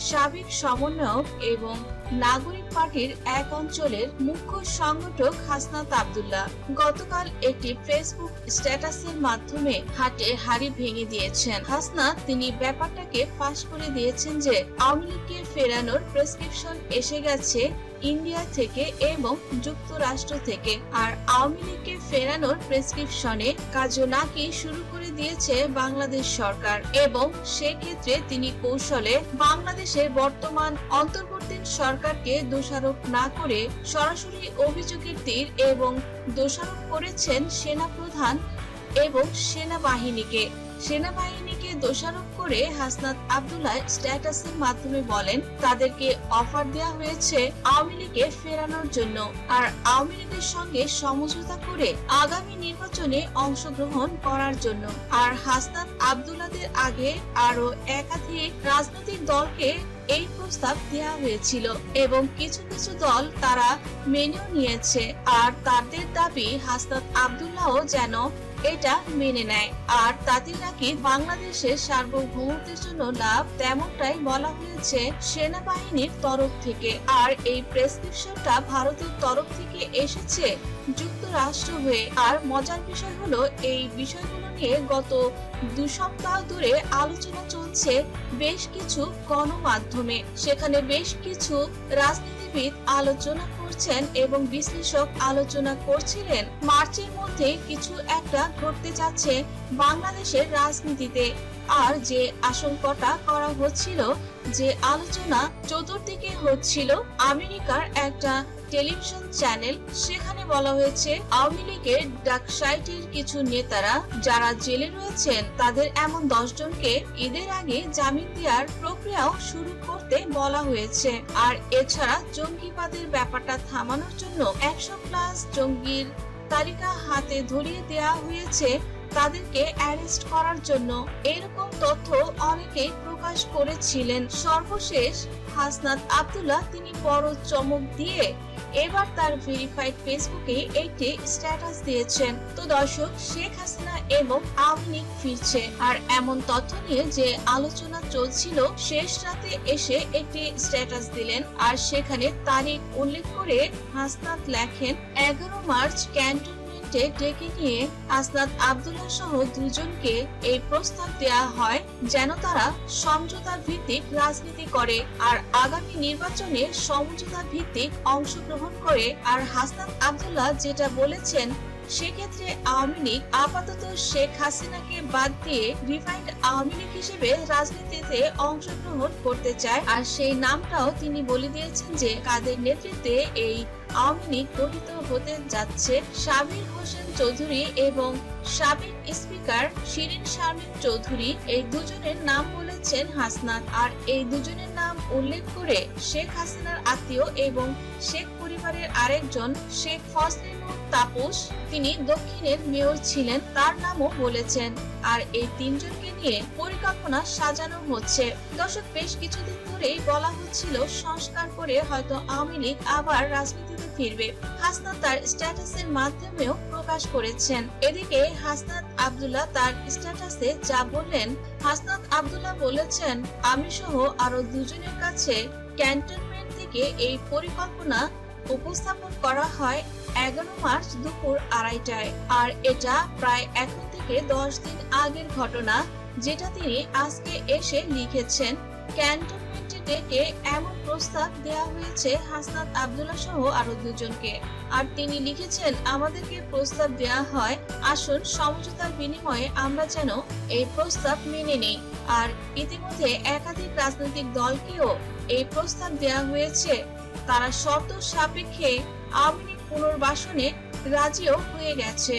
সাবেক সমন্বয়ক এবং নাগরিক পার্টির এক অঞ্চলের মুখ্য সংগঠক হাসনাত আব্দুল্লাহ গতকাল একটি ফেসবুক স্ট্যাটাসের মাধ্যমে হাটে হাড়ি ভেঙে দিয়েছেন। হাসনাত তিনি ব্যাপারটাকে ফাঁস করে দিয়েছেন যে, আওয়ামী লীগকে ফেরানোর প্রেসক্রিপশন এসে গেছে ইন্ডিয়া থেকে এবং যুক্তরাষ্ট্র থেকে। আর আওয়ামী লীগকে ফেরানোর প্রেসক্রিপশনে কাজও নাকি শুরু করে দিয়েছে বাংলাদেশ সরকার এবং সেক্ষেত্রে তিনি কৌশলে বাংলাদেশের বর্তমান অন্তর্বর্তী সরকারকে দোষারোপ না করে সরাসরি অভিযোগের তীর এবং দোষারোপ করেছেন সেনাপ্রধান এবং সেনাবাহিনীকে। সেনাবাহিনীকে দোষারোপ করে হাসনাত আব্দুল্লাহ স্ট্যাটাসের মাধ্যমে বলেন, তাদেরকে অফার দেওয়া হয়েছে আওয়ামী লীগে ফেরানোর জন্য আর আওয়ামী লীগের সঙ্গে সমঝোতা করে আগামী নির্বাচনে অংশগ্রহণ করার জন্য। আর হাসনাত আব্দুল্লাদের আগে আরও একাধিক রাজনৈতিক দলকে এই প্রস্তাব দেওয়া হয়েছিল এবং কিছু কিছু দল তারা মেনেও নিয়েছে। আর তাদের দাবি, হাসনাত আবদুল্লাহ যেন এটা মেনে নেয়। আর তাতে নাকি বাংলাদেশের সার্বভৌমত্বের জন্য লাভ তেমনটাই বলা হয়েছে সেনাবাহিনীর তরফ থেকে। আর এই প্রেসক্রিপশনটা ভারতের তরফ থেকে এসেছে যুক্তরাষ্ট্র হয়ে। আর মজার বিষয় হলো, এই বিষয়গুলো নিয়ে গত দু সপ্তাহ ধরে আলোচনা চলছে বেশ কিছু গণমাধ্যমে। সেখানে বেশ কিছু রাজনীতিবিদ আলোচনা করছেন এবং বিশ্লেষক আলোচনা করছিলেন। মার্চের মধ্যে কিছু একটা ঘটতে যাচ্ছে বাংলাদেশের রাজনীতিতে। আর যে আশঙ্কাটা করা হচ্ছিল, যে আলোচনা চতুর্দিকে হচ্ছিল, আমেরিকার একটা টেলিভিশন চ্যানেল, সেখানে বলা হয়েছে, আওয়ামী লীগের ডাকসাইটের কিছু নেতারা যারা জেলে রয়েছেন, তাদের এমন দশ জনকে ঈদের আগে জামিন দেওয়ার প্রক্রিয়াও শুরু করতে বলা হয়েছে। আর এছাড়া জঙ্গিবাদের ব্যাপারটা থামানোর জন্য একশো প্লাস জঙ্গির তালিকা হাতে ধরিয়ে দেওয়া হয়েছে। তাদেরকে অ্যারেস্ট করার জন্য এরকম তথ্য অনেকেই প্রকাশ করেছিলেন। সর্বশেষ হাসনাত আব্দুল্লাহ তিনি বড় চমক দিয়ে এবার তার ভেরিফাইড ফেসবুকে একটি স্ট্যাটাস দিয়েছেন। তো দর্শক, শেখ হাসিনা এবং আওয়ামী ফিরছে। আর এমন তথ্য নিয়ে যে আলোচনা চলছিল, শেষ রাতে এসে একটি স্ট্যাটাস দিলেন। আর সেখানে তারিখ উল্লেখ করে হাসনাত লেখেন, এগারো মার্চ ক্যান্টনমেন্টে ডেকে নিয়ে আসনাদ আব্দুল্লাহ সহ দুজনকে এই প্রস্তাব দেয়া হয় যেন তারা সমঝোতা ভিত্তিক রাজনীতি করে আর আগামী নির্বাচনে সমঝোতা ভিত্তিক অংশগ্রহণ করে। আর হাসনাত আব্দুল্লাহ যেটা বলেছেন, সেক্ষেত্রে আওয়ামী লীগ আপাতত শেখ হাসিনাকে বাদ দিয়ে রিফাইন্ড আওয়ামী লীগ হিসেবে রাজনীতিতে অংশগ্রহণ করতে চায়। আর সেই নামটাও তিনি বলে দিয়েছেন যে, কাদের নেতৃত্বে এই আওয়ামী গঠিত হতে যাচ্ছে সাবির হোসেন চৌধুরী এবং সাবেক স্পিকার শিরিন শারমিন চৌধুরী। এই দুজনের নাম বলেছেন হাসনাত। আর এই দুজনের নাম উল্লেখ করে শেখ হাসিনার আত্মীয় এবং শেখ পরিবারের আরেকজন শেখ ফজলিনুর তাপস, তিনি দক্ষিণের মেয়র ছিলেন, তার নামও বলেছেন। আর এই তিনজনকে নিয়ে পরিকল্পনা সাজানো হচ্ছে। দর্শক, বেশ কিছুদিন ধরেই বলা হচ্ছিল, সংস্কার করে হয়তো আওয়ামী লীগ আবার রাজনীতিতে ফিরবে। হাসনাত তার স্ট্যাটাসের মাধ্যমেও প্রকাশ করেছেন। এদিকে হাসনাত আব্দুল্লাহ তার স্ট্যাটাসে যা বললেন, হাসনাত আব্দুল্লাহ বলেছেন আমি সহ আরও দুজনের কাছে ক্যান্টনমেন্ট থেকে এই পরিকল্পনা উপস্থাপন করা হয় এগারো মার্চ দুপুর আড়াইটায়। আর এটা প্রায় এখন থেকে দশ দিন আগের ঘটনা, যেটা তিনি আজকে এসে লিখেছেন। ক্যান্টনমেন্টে ডেকে এমন প্রস্তাব দেওয়া হয়েছে হাসনাত আব্দুল্লাহ সহ আরও দুজনকে। আর তিনি লিখেছেন, আমাদেরকে প্রস্তাব দেওয়া হয়, আসুন সমঝোতার বিনিময়ে আমরা যেন এই প্রস্তাব মেনে নেই। আর ইতিমধ্যে একাধিক রাজনৈতিক দলকেও এই প্রস্তাব দেওয়া হয়েছে। তারা শর্ত সাপেক্ষে আওয়ামী পুনর্বাসনে রাজিও হয়ে গেছে।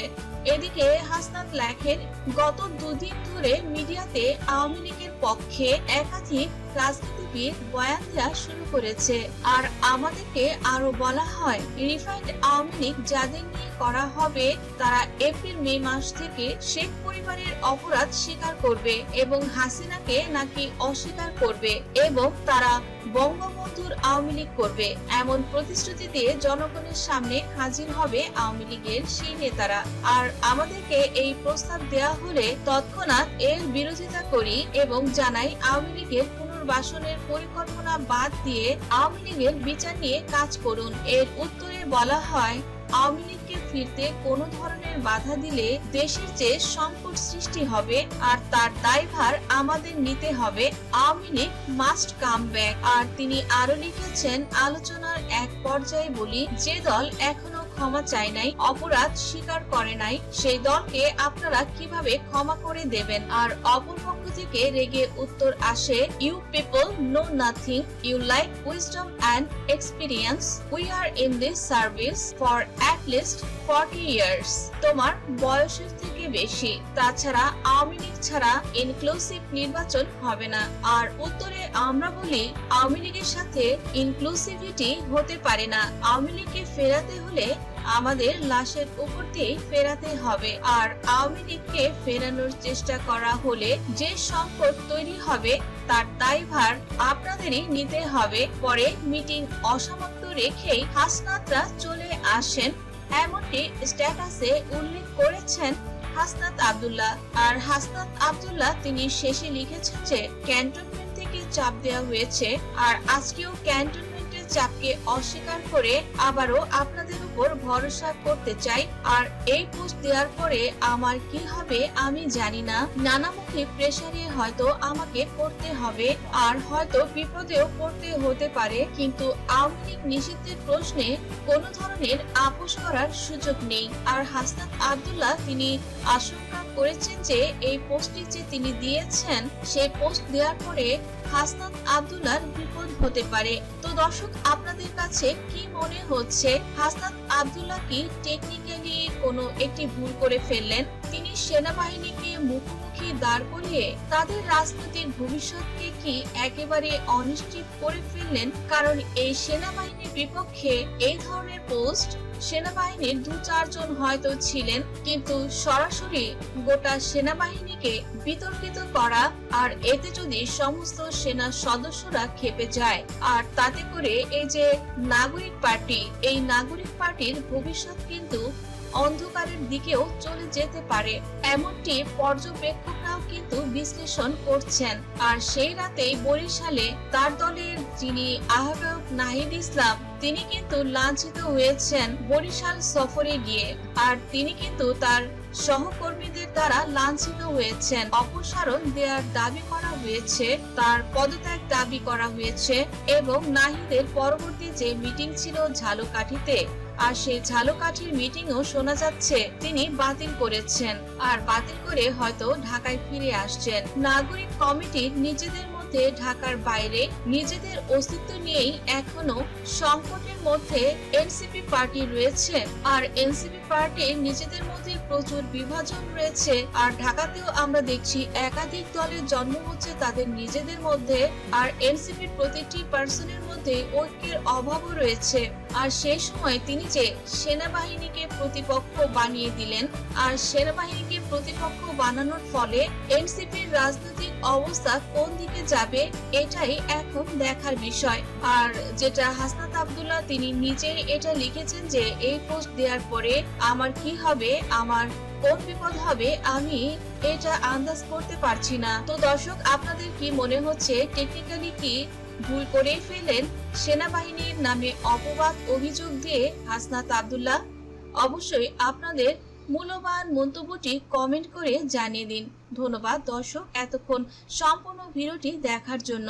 এদিকে হাসনাত লেখেন, গত দুদিন ধরে মিডিয়াতে আওয়ামী লীগের পক্ষে একাধিক রাজনীতিবিদ বয়ান দেওয়া শুরু করেছে। আর আমাদেরকে আরও বলা হয়, রিফাইন্ড আওয়ামী লীগ যাদের নিয়ে করা হবে, তারা এপ্রিল, মে মাস থেকে শেখ পরিবারের অপরাধ স্বীকার করবে এবং হাসিনাকে নাকি অস্বীকার করবে এবং তারা বঙ্গবন্ধুর আওয়ামী লীগ করবে। এমন প্রতিশ্রুতি দিয়ে জনগণের সামনে হাজির হবে আওয়ামী লীগের সেই নেতারা। আর আমাদেরকে এই প্রস্তাব দেয়া হলে তৎক্ষণাৎ এর বিরোধিতা করি এবং জানাই আওয়ামী লীগের পুনর্বাসনের পরিকল্পনা বাদ দিয়ে আওয়ামী লীগের বিচার নিয়ে কাজ করুন। এর উত্তরে বলা হয় আওয়ামী লীগকে ফিরতে কোনো ধরনের বাধা দিলে দেশের যে সংকট সৃষ্টি হবে আর তার দায়ভার আমাদের নিতে হবে, Awami League must come back আর তিনি আরও লিখেছেন, আলোচনার এক পর্যায়ে বলি, যে দল এখনও ক্ষমা চায় নাই, অপরাধ স্বীকার করে নাই, সেই দলকে আপনারা কীভাবে ক্ষমা করে দেবেন? আর অপর পক্ষ থেকে রেগে উত্তর আসে you people know nothing you like wisdom and experience we are in this service for at least forty years তোমার বয়সের থেকে বেশি। তাছাড়া আওয়ামী লীগ ছাড়া ইনক্লুসিভ নির্বাচন হবে না। আর উত্তরে আমরা বলি আওয়ামী লীগের সাথে ইনক্লুসিভিটি হতে পারে না। আওয়ামী লীগকে ফেরাতে হলে আমাদের লাশের উপর দিয়েই ফেরাতে হবে। আর আওয়ামী লীগকে ফেরানোর চেষ্টা করা হলে যে সংকট তৈরি হবে, তার দায়ভার আপনাদেরই নিতে হবে। পরে মিটিং অসমাপ্ত রেখেই হাসনাতরা চলে আসেন। এমনটি স্ট্যাটাসে উল্লেখ করেছেন হাসনাত আব্দুল্লাহ। আর হাসনাত আব্দুল্লাহ তিনি শেষে লিখেছেন যে, ক্যান্টনমেন্ট থেকে চাপ দেওয়া হয়েছে। আর আজকেও ক্যান্টনমেন্টের চাপকে অস্বীকার করে আবারও আপনাদের উপর ভরসা করতে চাই। আর এই পোস্ট দেওয়ার পরে আমার কি হবে আমি জানি না। নানামুখী প্রেসারে হয়তো আমাকে পড়তে হবে, আর হয়তো বিপদেও পড়তে হতে পারে। কিন্তু আওয়ামী লীগ নিষিদ্ধের প্রশ্নে কোনো ধরনের আপোষ করার সুযোগ নেই। আর হাসনাত আব্দুল্লাহ, তিনি আশঙ্কা করেছেন যে, এই পোস্টটি যে তিনি দিয়েছেন, সেই পোস্ট দেওয়ার পরে হাসনাত আব্দুল্লাহর বিপদ হতে পারে। তো দর্শক, আপনাদের কাছে কি মনে হচ্ছে, হাসনাত আব্দুল্লাহ কি টেকনিক্যালি কোনো একটি ভুল করে ফেললেন? তিনি সেনাবাহিনীকে মুখোমুখি দাঁড় করিয়ে তাদের রাজনৈতিক ভবিষ্যৎকে কি একেবারে অনিশ্চিত করে ফেললেন? কারণ এই সেনাবাহিনীর বিপক্ষে এই ধরনের পোস্ট সেনাবাহিনীর দু চারজন হয়তো ছিলেন, কিন্তু সরাসরি গোটা সেনাবাহিনীকে বিতর্কিত করা আর এতে যদি সমস্ত সেনা সদস্যরা খেপে যায়। আর তাতে করে এই যে নাগরিক পার্টি, এই নাগরিক পার্টির ভবিষ্যৎ কিন্তু অন্ধকারের দিকেও চলে যেতে পারে। এমনটি পর্যবেক্ষকরাও কিন্তু বিশ্লেষণ করছেন। আর সেই রাতেই বরিশালে তার দলের যিনি আহ্বায়ক নাহিদ ইসলাম তিনি কিন্তু লাঞ্ছিত হয়েছেন বরিশাল সফরে গিয়ে। আর তিনি কিন্তু তার সহকর্মীদের দ্বারা লাঞ্ছিত হয়েছেন। অপসারণ দেওয়ার দাবি করা হয়েছে, তার পদত্যাগ দাবি করা হয়েছে এবং নাহিদের পরবর্তী যে মিটিং ছিল ঝালুকাঠিতে, আর সেই ঝালকাঠির মিটিংও শোনা যাচ্ছে, তিনি বাতিল করেছেন। আর বাতিল করে হয়তো ঢাকায় ফিরে আসছেন। নাগরিক কমিটির নিজেদের মধ্যে ঢাকার বাইরে নিজেদের অস্তিত্ব নিয়েই এখনও সংকটের মধ্যে এনসিপি পার্টি রয়েছে। আর এনসিপি পার্টির নিজেদের মধ্যে প্রচুর বিভাজন রয়েছে। আর ঢাকাতেও আমরা দেখছি একাধিক দলের জন্ম হচ্ছে তাদের নিজেদের মধ্যে। আর এনসিপির প্রতিটি পার্সনের মধ্যে ঐক্যের অভাবও রয়েছে। আর সেই সময় তিনি যে সেনাবাহিনীকে প্রতিপক্ষ বানিয়ে দিলেন, আর সেনাবাহিনীকে প্রতিপক্ষ বানানোর ফলে এনসিপির রাজনৈতিক অবস্থা কোন দিকে যাবে, এটাই এখন দেখার বিষয়। আর যেটা হাসনাত আব্দুল্লাহ তিনি নিজেই এটা লিখেছেন যে, এই পোস্ট দেওয়ার পরে আমার কি হবে, আমার কোন বিপদ হবে, আমি এটা আন্দাজ করতে পারছি না। তো দর্শক, আপনাদের কি মনে হচ্ছে টেকনিক্যালি কি ভুল করেই ফেললেন? সেনাবাহিনীর নামে অপবাদ অভিযোগ দিয়ে হাসনাত আব্দুল্লাহ? অবশ্যই আপনাদের মূল্যবান মন্তব্যটি কমেন্ট করে জানিয়ে দিন। ধন্যবাদ দর্শক এতক্ষণ সম্পূর্ণ ভিডিওটি দেখার জন্য।